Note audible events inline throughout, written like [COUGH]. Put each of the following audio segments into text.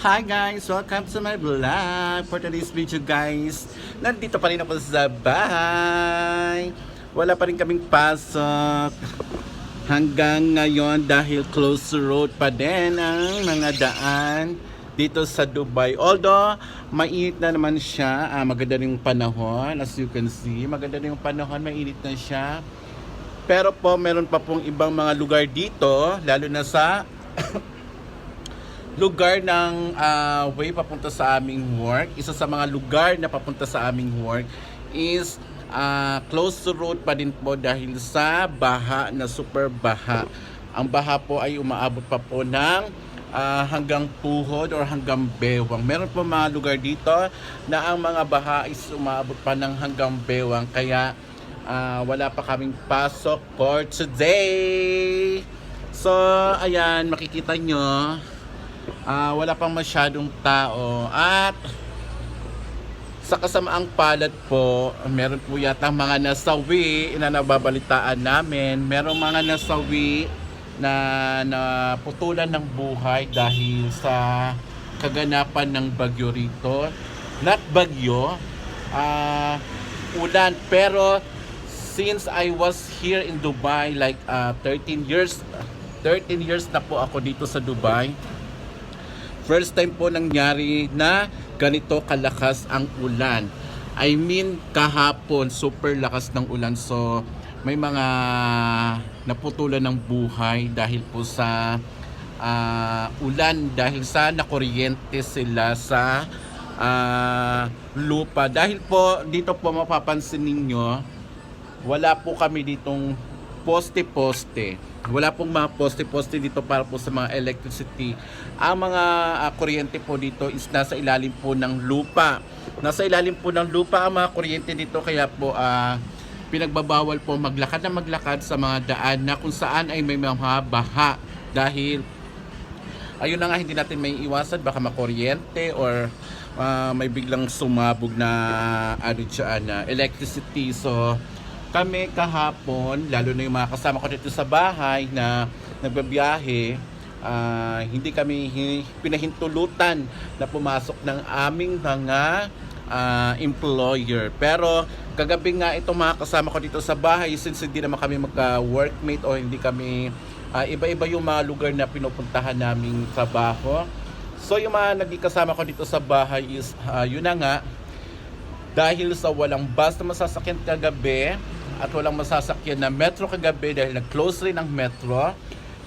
Hi guys! Welcome to my vlog! For today's video guys, nandito pa rin ako sa bahay. Wala pa rin kaming pasok. Hanggang ngayon dahil close road pa din ang mga daan dito sa Dubai. Although, mainit na naman siya. Ah, maganda rin yung panahon. As you can see, maganda rin yung panahon. Mainit na siya. Pero po, meron pa pong ibang mga lugar dito, lalo na sa lugar ng ah, way papunta sa aming work. Isa sa mga lugar na papunta sa aming work is ah, close to road pa din po dahil sa baha na super baha. Ang baha po ay umaabot pa po ng ah, hanggang puhod or hanggang bewang. Meron po mga lugar dito na ang mga baha is umaabot pa ng hanggang bewang. Kaya ah, wala pa kaming pasok for today. So, ayan, makikita nyo, ah, wala pang masyadong tao. At sa kasamaang palad po, meron po yata mga nasawi na nababalitaan namin. Merong mga nasawi na naputulan ng buhay dahil sa kaganapan ng bagyo rito. Not bagyo, ah ulan. Pero since I was here in Dubai like ah, 13 years 13 years na po ako dito sa Dubai. First time po nangyari na ganito kalakas ang ulan. I mean, kahapon, super lakas ng ulan. So, may mga naputulan ng buhay dahil po sa ah, ulan. Dahil sa nakuryente sila sa ah, lupa. Dahil po, dito po mapapansin ninyo, wala po kami ditong poste-poste. Wala pong mga poste-poste dito para po sa mga electricity. Ang mga ah, kuryente po dito is nasa ilalim po ng lupa. Nasa ilalim po ng lupa ang mga kuryente dito kaya po ah, pinagbabawal po maglakad na maglakad sa mga daan na kung saan ay may mga baha dahil ayun na nga hindi natin may iwasan baka makuryente or ah, may biglang sumabog na ano dyan, na electricity so kami kahapon lalo na yung mga kasama ko dito sa bahay na nagbabiyahe ah, hindi kami hi- pinahintulutan na pumasok ng aming mga ah, employer pero kagabi nga itong mga kasama ko dito sa bahay since hindi naman kami magka-workmate o hindi kami ah, iba-iba yung mga lugar na pinupuntahan naming trabaho. So yung mga naging kasama ko dito sa bahay is ah, yun na nga dahil sa walang bus na masasakyan kagabi at walang masasakyan na metro kagabi dahil nag-close rin ang metro.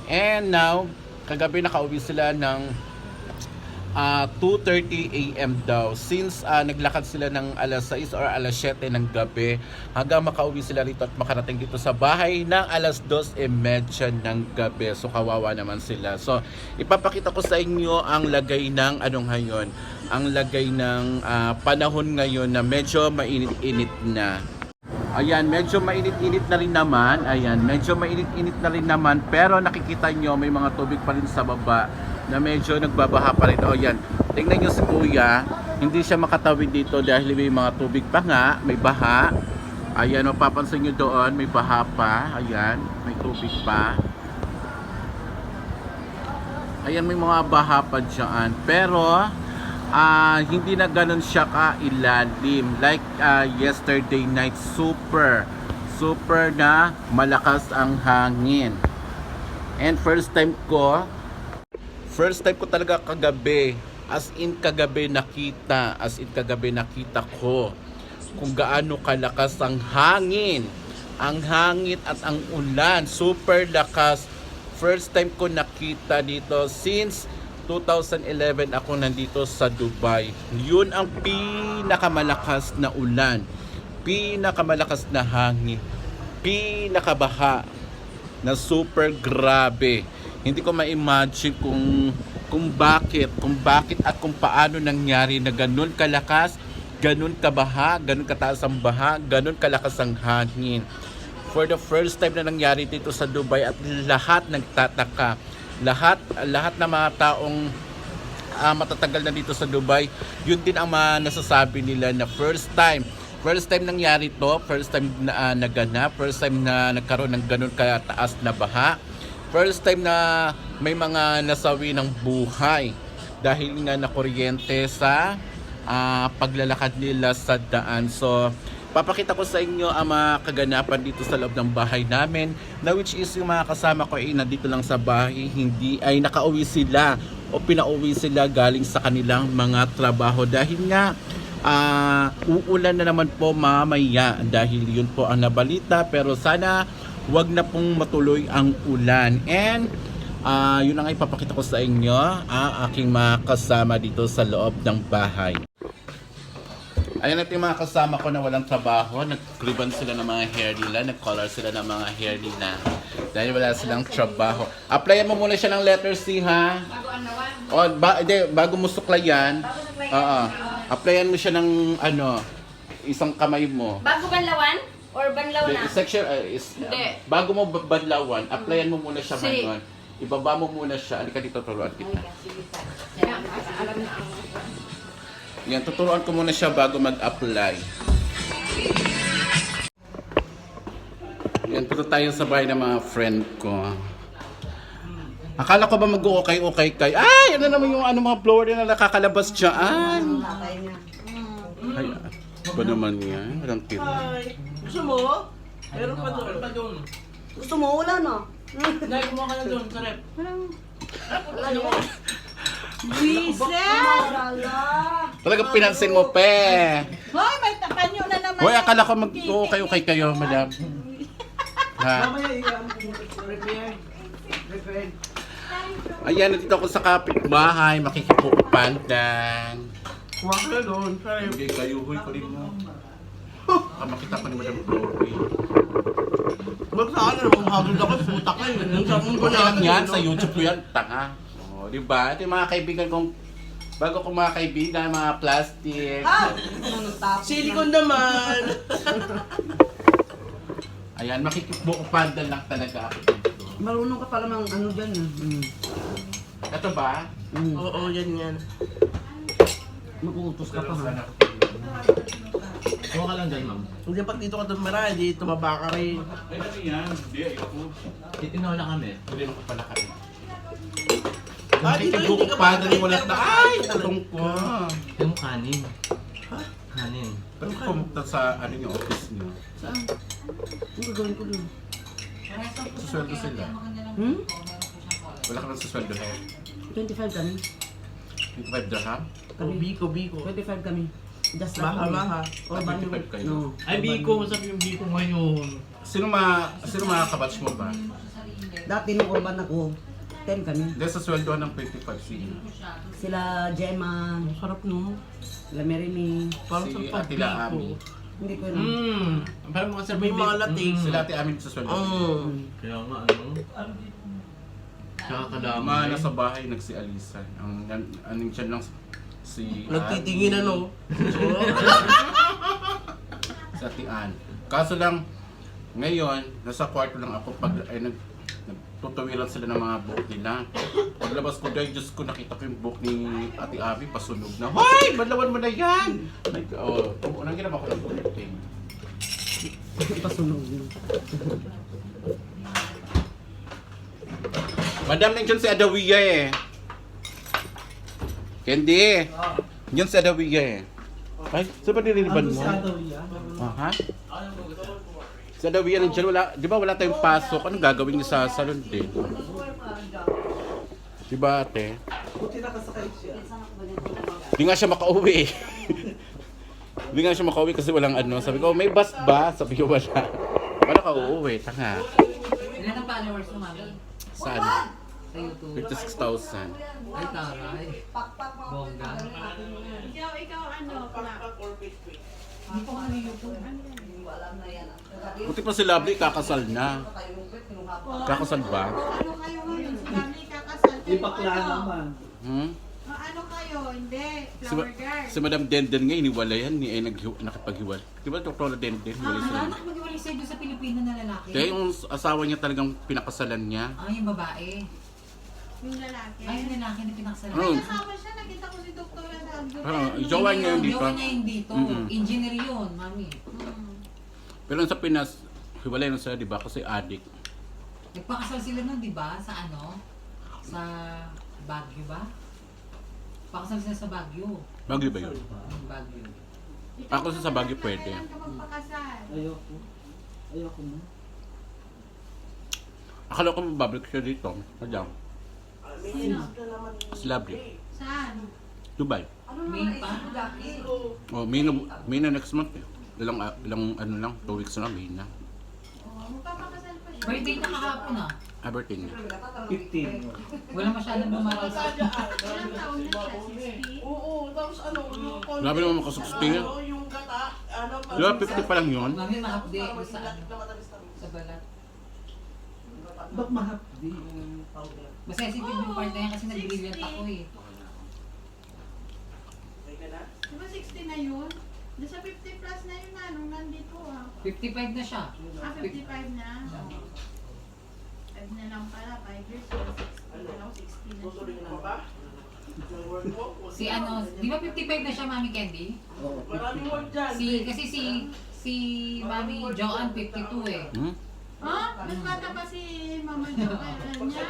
And now, kagabi nakauwi sila ng ah, 2.30 a.m. daw. Since ah, naglakad sila ng alas 6 or alas 7 ng gabi hanggang makauwi sila rito at makarating dito sa bahay ng alas 2.30 ng gabi. So kawawa naman sila. So ipapakita ko sa inyo ang lagay ng ano ngayon. Ang lagay ng ah, panahon ngayon na medyo mainit-init na. Ayan, medyo mainit-init na rin naman. Ayan, medyo mainit-init na rin naman. Pero nakikita nyo, may mga tubig pa rin sa baba na medyo nagbabaha pa rin. O yan, tingnan nyo si Kuya. Hindi siya makatawid dito dahil may mga tubig pa nga. May baha. Ayan, mapapansin nyo doon, may baha pa. Ayan, may tubig pa. Ayan, may mga baha pa dyan. Pero, ah hindi na ganun siya ka-ilalim. Like ah, yesterday night, super, super na malakas ang hangin. And first time ko, first time ko talaga kagabi, as in kagabi nakita, as in kagabi nakita ko kung gaano kalakas ang hangin. Ang hangin at ang ulan, super lakas. First time ko nakita dito since 2011 ako nandito sa Dubai. Yun ang pinakamalakas na ulan. Pinakamalakas na hangin. Pinakabaha na super grabe. Hindi ko ma-imagine kung kung bakit, kung bakit at kung paano nangyari na ganun kalakas, ganun kabaha, ganun kataas ang baha, ganun kalakas ang hangin. For the first time na nangyari dito sa Dubai at lahat nagtataka. Lahat lahat ng mga taong ah, matatagal na dito sa Dubai, yun din ang mga nasasabi nila na first time First time nangyari to, first time na ah, naganap, first time na nagkaroon ng ganun kataas na baha. First time na may mga nasawi ng buhay dahil nga nakuryente sa ah, paglalakad nila sa daan. So, papakita ko sa inyo ang mga kaganapan dito sa loob ng bahay namin na which is yung mga kasama ko ay nandito lang sa bahay, hindi ay nakauwi sila o pinauwi sila galing sa kanilang mga trabaho. Dahil nga ah, uulan na naman po mamaya dahil yun po ang nabalita pero sana wag na pong matuloy ang ulan. And ah, yun ang ipapakita ko sa inyo ang aking mga kasama dito sa loob ng bahay Ayan natin yung mga kasama ko na walang trabaho. Nag-ribbon sila ng mga hair nila. Nag-color sila ng mga hair nila. Dahil wala silang trabaho. Applyan mo muna siya ng letter C, ha? Bago ang nawan. O, ba, hindi, bago mo suklayan. Bago suklayan. Oo. Applyan mo siya ng, ano, isang kamay mo. Bago banlawan? Or banlaw na? The section uh, is, Hindi. bago mo ba- badlawan, applyan mo muna siya Si- ngayon. Ibaba mo muna siya. Alika dito, turuan kita. Alam na ang... Yan, tuturuan ko muna siya bago mag-apply. Yan, punta tayo sa bahay ng mga friend ko. Akala ko ba mag-okay-okay kay... Ay! Ano naman yung ano mga blower na nakakalabas dyan? Ay, ba naman yan? Walang tiro. Ay, gusto mo? Meron pa doon. pa doon. Gusto mo? Wala na. Nay, kumuha ka na doon sa rep. Wala. Talagang pinansin mo, pe! Hoy, may takanyo na naman. Hoy, akala ko mag-okay-okay kayo, madam. Ha? Mamaya, iyan. Repair. Repair. Ayan, nandito ako sa kapitbahay, makikipupandan. Kuha ka na doon. Hindi kayo, huy, ko rin mo. Ah, makita ko ni Madam Chloe. Wag sa akin, maghagod ako. Puta ka eh. Yung sa mong Okay lang yan, sa YouTube ko yan, tanga. Oh, di ba? Ito yung mga kaibigan kong, bago kong mga kaibigan, mga plastic. Ah! Silicon naman. [LAUGHS] Ayan, makikipupandan lang talaga ako dito. Marunong ka pala mang ano dyan. ah. Mm. Ito ba? Mm. Oo, yan yan. Makuutos ka pa ha. Kuha ka lang dyan, ma'am. Hindi pag dito ka tumira, hindi tumaba ka rin. Ay, ano yan? Hindi, ayoko. Titinola kami. Hindi mo pala kain. Ah, dito, hindi ka Makikipupandan pa- mo lang na, ay, tulong ko. Yung mo kanin. Kanin. Ba't ko pumunta sa, ano yung office niyo? Saan? Ano gagawin ko dun? Susweldo sila. Hmm? Wala ka nang susweldo eh. 25 kami. 25 dirham? Oh, Biko, Biko. 25 kami. Just Maha, maha. Or Ah, ban 25 kayo? No. Ay, Biko. Sabi yung Biko ngayon. Sino ma sino mga kabatch mo ba? Dati nung urban ako, 10 kami. Hindi sa sweldo ng 25 sino? Sila Gemma, Sarap no. sila Merini. Parang Si sa Atila pag-Biko. Ami. Hindi ko yun. Mmm. Parang mga sabi May mga lating. Sila ate amin sa sweldo. Oo. Mm. Kaya nga, ano? Tsaka Ama kadamay. nasa bahay nagsialisan. Ang aning siya lang si Nagtitingin ano. [LAUGHS] Sa Ate Ann. Kaso lang ngayon nasa kwarto lang ako pag ay nag nagtutuwiran sila ng mga buhok nila. Paglabas ko dahil Diyos ko nakita ko yung buhok ni Ate Abby pasunog na. Hoy! Badlawan mo na yan! Like, oh, unang ginawa ko ng bulletin. Pasunog yun. Madam, nandiyan si Adawiya eh. Candy. Yan si Adawiya eh. Ay, saan ba nililiban mo? Aha. Si Adawiya nandiyan, wala, di ba wala tayong pasok? Anong gagawin niya sa salon din? Di ba ate? Di nga siya makauwi. Di nga siya makauwi kasi walang ano. Sabi ko, may bus ba? Sabi ko, wala. Paano ka uuwi? Tanga. Ilan ang followers mo, mami? Saan? Sa YouTube? 56,000. Ay, taray. Bongga. Buti pa si Lovely, kakasal na. Kakasal ba? Ano kayo ngayon? Sinabi kakasal kayo. Ipakla ano? naman. Hmm? Ah, Ano kayo? Hindi. Si, Flower girl. si Madam Denden nga, iniwala yan. Ni, ay naghiw, nakipaghiwal. Di ba, Dr. Denden? Hiwalay sila. Ah, anak mag-iwalay sa'yo doon sa Pilipino na lalaki? Kaya yung asawa niya talagang pinakasalan niya. Ah, yung babae. Yung lalaki. Ay, yung lalaki na pinakasalan. Oh. May kasama siya. Nakita ko si Dr. Aldo. Ah, jowa niya yun dito. Jowa niya yung dito. Engineer yun, mami. Hmm. Pero sa Pinas, hiwalay na sila, di ba? Kasi addict. Nagpakasal sila nun, di ba? Sa ano? Sa Baguio ba? Pakasal sila sa Baguio. Bagyo ba yun? Baguio. Ako sa Sabagi pwede. Kailan ka magpakasal? Ayoko. Ayoko mo. Akala ko mababalik siya dito. Madam. Sino? Si Lovely. Saan? Dubai. Main pa. Oh, May na, May na next month eh. Ilang, ah, ilang ano lang, two weeks na May na. Magpapakasal pa siya. Birthday na kahapon ah. Abertin niya. 15. Wala masyadong bumaras. Ilang taon na siya? 60? Oo, tapos ano, yung konti. Grabe naman makasuksting yan. Ano, yung gata, ano, Di ba, 50 pa lang yun? Mami, Para ko sa, matamis-tamis. sa balat. Ba't yung powder? Mas sensitive yung part na yan kasi nag-brilliant ako eh. Di ba 60 na yun? Nasa 50 plus na yun na nung nandito ah. 55 na siya. Ah, 55 na? Oo. 5 na lang pala, 5 years or 60 na lang, 60 na Susunod siya. mo ba? Yung work mo? Si ano, di ba 55 na siya, Mami Candy? Maraming work dyan. Si, kasi si, si Mami Joanne 52 eh. Hmm? Ah, mas bata pa si Mama Jo. Kailan [LAUGHS] niya?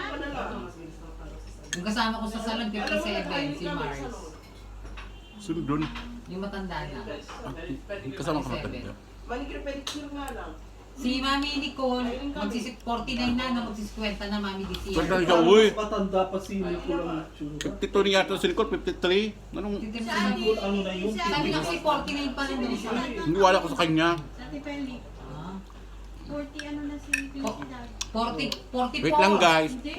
Yung kasama ko sa salon 57, si Mars. Sino doon? Yung matanda na. Kasama ka matanda. Manicure pedicure nga lang. Si Mami Nicole, magsis 49 na, na magsis 50 na Mami this year. Pagka siya, uy! Matanda pa si Nicole ang itsura. 52 niya ito si Nicole, 53. Anong, Si sa Ate, ano na yun? si Sabi nga kasi 49 pa rin daw siya. hindi wala ko sa kanya. si Peli. Ah, 40 ano na si Felicidad. 40, 44. Wait lang guys. Hindi.